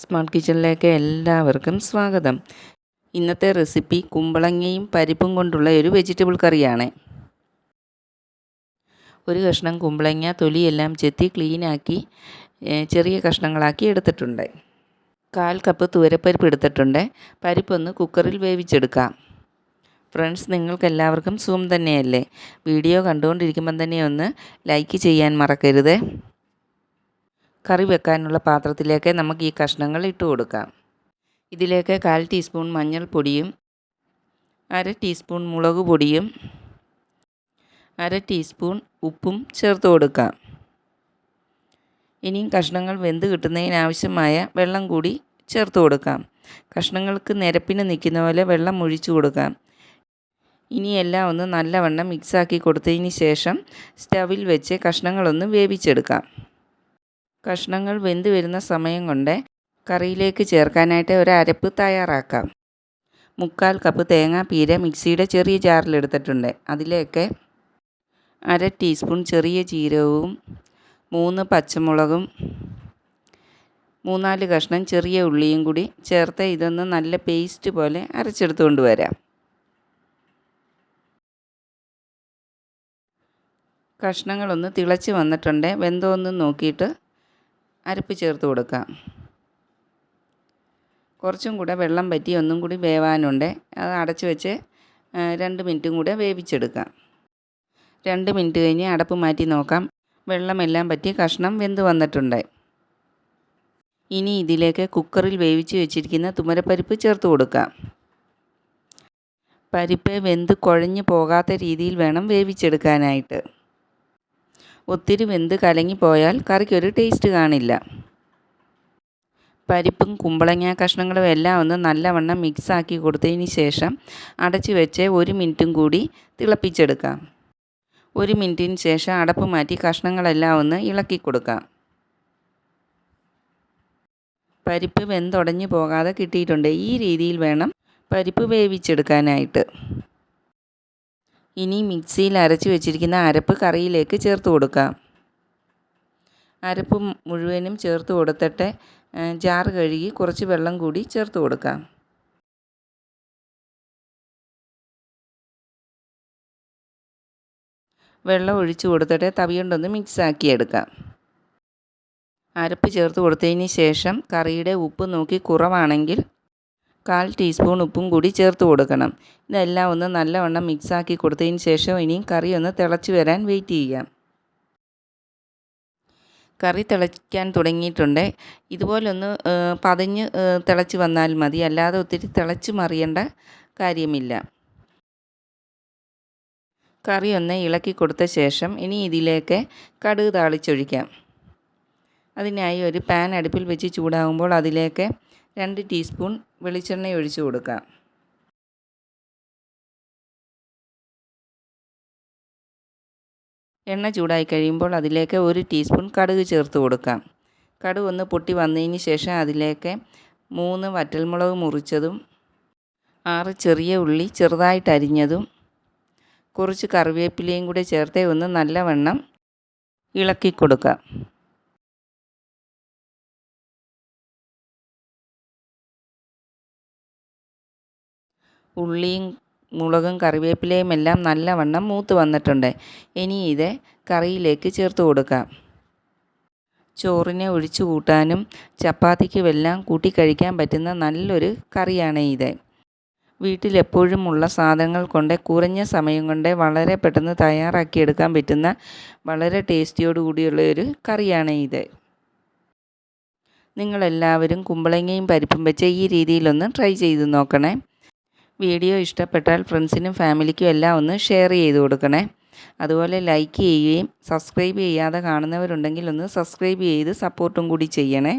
Smart കിച്ചണിലേക്ക് എല്ലാവർക്കും സ്വാഗതം. ഇന്നത്തെ റെസിപ്പി കുമ്പളങ്ങയും പരിപ്പും കൊണ്ടുള്ള ഒരു വെജിറ്റബിൾ കറിയാണ്. ഒരു കഷ്ണം കുമ്പളങ്ങ തൊലിയെല്ലാം ചെത്തി ക്ലീനാക്കി ചെറിയ കഷ്ണങ്ങളാക്കി എടുത്തിട്ടുണ്ട്. കാൽ കപ്പ് തുവരപ്പരിപ്പ് എടുത്തിട്ടുണ്ട്. പരിപ്പൊന്ന് കുക്കറിൽ വേവിച്ചെടുക്കാം. ഫ്രണ്ട്സ് നിങ്ങൾക്കെല്ലാവർക്കും സൂം തന്നെയല്ലേ? വീഡിയോ കണ്ടുകൊണ്ടിരിക്കുമ്പം തന്നെ ഒന്ന് ലൈക്ക് ചെയ്യാൻ മറക്കരുത്. കറി വെക്കാനുള്ള പാത്രത്തിലേക്ക് നമുക്ക് ഈ കഷ്ണങ്ങൾ ഇട്ട് കൊടുക്കാം. ഇതിലേക്ക് കാൽ ടീസ്പൂൺ മഞ്ഞൾപ്പൊടിയും അര ടീസ്പൂൺ മുളക് പൊടിയും അര ടീസ്പൂൺ ഉപ്പും ചേർത്ത് കൊടുക്കാം. ഇനിയും കഷ്ണങ്ങൾ വെന്ത് കിട്ടുന്നതിനാവശ്യമായ വെള്ളം കൂടി ചേർത്ത് കൊടുക്കാം. കഷ്ണങ്ങൾക്ക് നിരപ്പിന് നിൽക്കുന്ന പോലെ വെള്ളം ഒഴിച്ചു കൊടുക്കാം. ഇനി എല്ലാം ഒന്ന് നല്ലവണ്ണം മിക്സാക്കി കൊടുത്തതിന് ശേഷം സ്റ്റവിൽ വെച്ച് കഷ്ണങ്ങളൊന്ന് വേവിച്ചെടുക്കാം. കഷ്ണങ്ങൾ വെന്ത് വരുന്ന സമയം കൊണ്ട് കറിയിലേക്ക് ചേർക്കാനായിട്ട് ഒരു അരപ്പ് തയ്യാറാക്കാം. മുക്കാൽ കപ്പ് തേങ്ങ തേങ്ങാപ്പീര മിക്സിയുടെ ചെറിയ ജാറിലെടുത്തിട്ടുണ്ട് അതിലേക്ക് അര ടീസ്പൂൺ ചെറിയ ജീരകവും മൂന്ന് പച്ചമുളകും മൂന്നാൽ കഷ്ണം ചെറിയ ഉള്ളിയും കൂടി ചേർത്ത് ഇതൊന്ന് നല്ല പേസ്റ്റ് പോലെ അരച്ചെടുത്തുകൊണ്ട് വരാം കഷ്ണങ്ങളൊന്ന് തിളച്ച് വന്നിട്ടുണ്ട്. വെന്തോന്ന് നോക്കിയിട്ട് അരപ്പ് ചേർത്ത് കൊടുക്കുക കുറച്ചും കൂടെ വെള്ളം പറ്റി ഒന്നും കൂടി വേവാനുണ്ട്. അത് അടച്ചു വെച്ച് രണ്ട് മിനിറ്റും കൂടെ വേവിച്ചെടുക്കാം. രണ്ട് മിനിറ്റ് കഴിഞ്ഞ് അടപ്പ് മാറ്റി നോക്കാം. വെള്ളമെല്ലാം പറ്റി കഷ്ണം വെന്ത് വന്നിട്ടുണ്ട്. ഇനി ഇതിലേക്ക് കുക്കറിൽ വേവിച്ച് വെച്ചിരിക്കുന്ന തുമരപ്പരിപ്പ് ചേർത്ത് കൊടുക്കാം. പരിപ്പ് വെന്ത് കുഴഞ്ഞു പോകാത്ത രീതിയിൽ വേണം വേവിച്ചെടുക്കാനായിട്ട്. ഒത്തിരി വെന്ത് കലങ്ങിപ്പോയാൽ കറിക്കൊരു ടേസ്റ്റ് കാണില്ല. പരിപ്പും കുമ്പളങ്ങ കഷ്ണങ്ങളും എല്ലാം ഒന്ന് നല്ലവണ്ണം മിക്സാക്കി കൊടുത്തതിന് ശേഷം അടച്ചു വെച്ച് ഒരു മിനിറ്റും കൂടി തിളപ്പിച്ചെടുക്കാം. ഒരു മിനിറ്റിന് ശേഷം അടപ്പ് മാറ്റി കഷ്ണങ്ങളെല്ലാം ഒന്ന് ഇളക്കി കൊടുക്കാം. പരിപ്പ് വെന്തുടഞ്ഞു പോകാതെ കിട്ടിയിട്ടുണ്ട്. ഈ രീതിയിൽ വേണം പരിപ്പ് വേവിച്ചെടുക്കാനായിട്ട്. ഇനി മിക്സിയിൽ അരച്ച് വെച്ചിരിക്കുന്ന അരപ്പ് കറിയിലേക്ക് ചേർത്ത് കൊടുക്കാം. അരപ്പ് മുഴുവനും ചേർത്ത് കൊടുത്തിട്ട് ജാർ കഴുകി കുറച്ച് വെള്ളം കൂടി ചേർത്ത് കൊടുക്കാം. വെള്ളം ഒഴിച്ച് കൊടുത്തിട്ട് തവി കൊണ്ടൊന്ന് ആക്കി എടുക്കാം. അരപ്പ് ചേർത്ത് കൊടുത്തതിന് ശേഷം കറിയുടെ ഉപ്പ് നോക്കി കുറവാണെങ്കിൽ കാൽ ടീസ്പൂൺ ഉപ്പും കൂടി ചേർത്ത് കൊടുക്കണം. ഇതെല്ലാം ഒന്ന് നല്ലവണ്ണം മിക്സാക്കി കൊടുത്തതിന് ശേഷം ഇനിയും കറി ഒന്ന് തിളച്ച് വരാൻ വെയിറ്റ് ചെയ്യാം. കറി തിളയ്ക്കാൻ തുടങ്ങിയിട്ടുണ്ട്. ഇതുപോലൊന്ന് പതഞ്ഞ് തിളച്ച് വന്നാൽ മതി. അല്ലാതെ ഒത്തിരി തിളച്ച് മറിയേണ്ട കാര്യമില്ല. കറി ഒന്ന് ഇളക്കി കൊടുത്ത ശേഷം ഇനി ഇതിലേക്ക് കടുക് താളിച്ചൊഴിക്കാം. അതിനായി ഒരു പാൻ അടുപ്പിൽ വെച്ച് ചൂടാകുമ്പോൾ അതിലേക്ക് രണ്ട് ടീസ്പൂൺ വെളിച്ചെണ്ണ ഒഴിച്ചു കൊടുക്കാം. എണ്ണ ചൂടായി കഴിയുമ്പോൾ അതിലേക്ക് ഒരു ടീസ്പൂൺ കടുക് ചേർത്ത് കൊടുക്കാം. കടുക് ഒന്ന് പൊട്ടി വന്നതിന് ശേഷം അതിലേക്ക് മൂന്ന് വറ്റൽമുളക് മുറിച്ചതും ആറ് ചെറിയ ഉള്ളി ചെറുതായിട്ട് അരിഞ്ഞതും കുറച്ച് കറിവേപ്പിലയും കൂടെ ചേർത്ത് ഒന്ന് നല്ലവണ്ണം ഇളക്കി കൊടുക്കാം ഉള്ളിയും മുളകും കറിവേപ്പിലയും എല്ലാം നല്ലവണ്ണം മൂത്ത് വന്നിട്ടുണ്ട്. ഇനി ഇത് കറിയിലേക്ക് ചേർത്ത് കൊടുക്കാം. ചോറിനെ ഒഴിച്ചു കൂട്ടാനും ചപ്പാത്തിക്കും എല്ലാം കൂട്ടി കഴിക്കാൻ പറ്റുന്ന നല്ലൊരു കറിയാണ് ഇത്. വീട്ടിലെപ്പോഴും ഉള്ള സാധനങ്ങൾ കൊണ്ട് കുറഞ്ഞ സമയം കൊണ്ട് വളരെ പെട്ടെന്ന് തയ്യാറാക്കിയെടുക്കാൻ പറ്റുന്ന വളരെ ടേസ്റ്റിയോട് കൂടിയുള്ള ഒരു കറിയാണ് ഇത്. നിങ്ങളെല്ലാവരും കുമ്പളങ്ങയും പരിപ്പും വെച്ച് ഈ രീതിയിലൊന്ന് ട്രൈ ചെയ്ത് നോക്കണേ. വീഡിയോ ഇഷ്ടപ്പെട്ടാൽ ഫ്രണ്ട്സിനും ഫാമിലിക്കും എല്ലാം ഒന്ന് ഷെയർ ചെയ്ത് കൊടുക്കണേ. അതുപോലെ ലൈക്ക് ചെയ്യുകയും സബ്സ്ക്രൈബ് ചെയ്യാതെ കാണുന്നവരുണ്ടെങ്കിൽ ഒന്ന് സബ്സ്ക്രൈബ് ചെയ്ത് സപ്പോർട്ടും കൂടി ചെയ്യണേ.